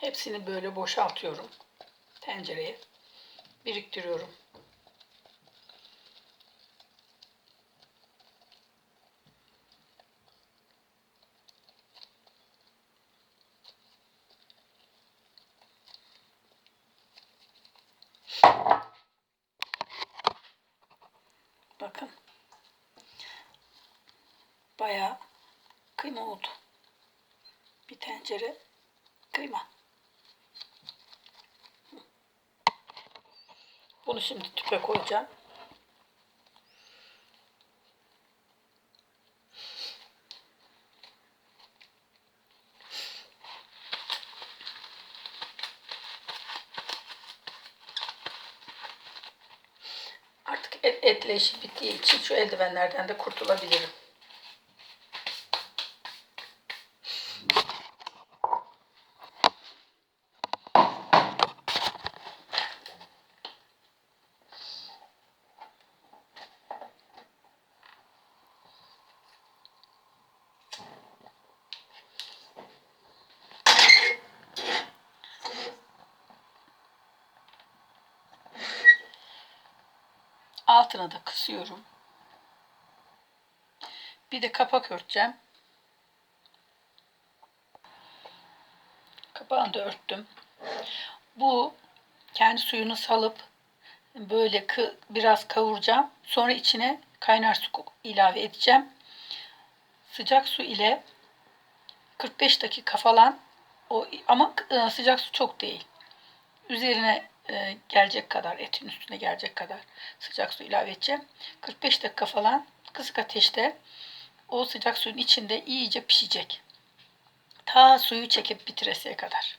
Hepsini böyle boşaltıyorum tencereye. Biriktiriyorum. Bakın. Bayağı kıyma oldu. Bir tencere kıyma. Bunu şimdi tüpe koyacağım. Artık et, etle bittiği için şu eldivenlerden de kurtulabilirim. Altına da kısıyorum. Bir de kapak örteceğim. Kapağını da örttüm. Bu kendi suyunu salıp böyle biraz kavuracağım. Sonra içine kaynar su ilave edeceğim. Sıcak su ile 45 dakika falan o ama e, sıcak su çok değil. Üzerine e, gelecek kadar etin üstüne gelecek kadar sıcak su ilave edeceğim. 45 dakika falan kısık ateşte o sıcak suyun içinde iyice pişecek. Ta suyu çekip bitireseye kadar.